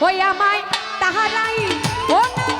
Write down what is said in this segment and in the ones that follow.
ওই আমায় তাহারাই ও না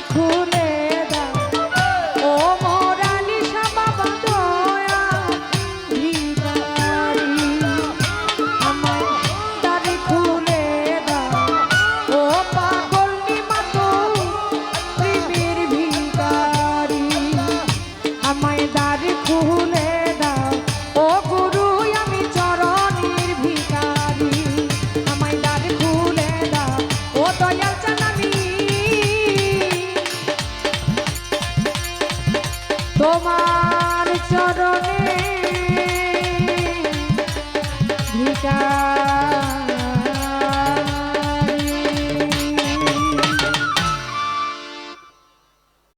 এখন অধিকার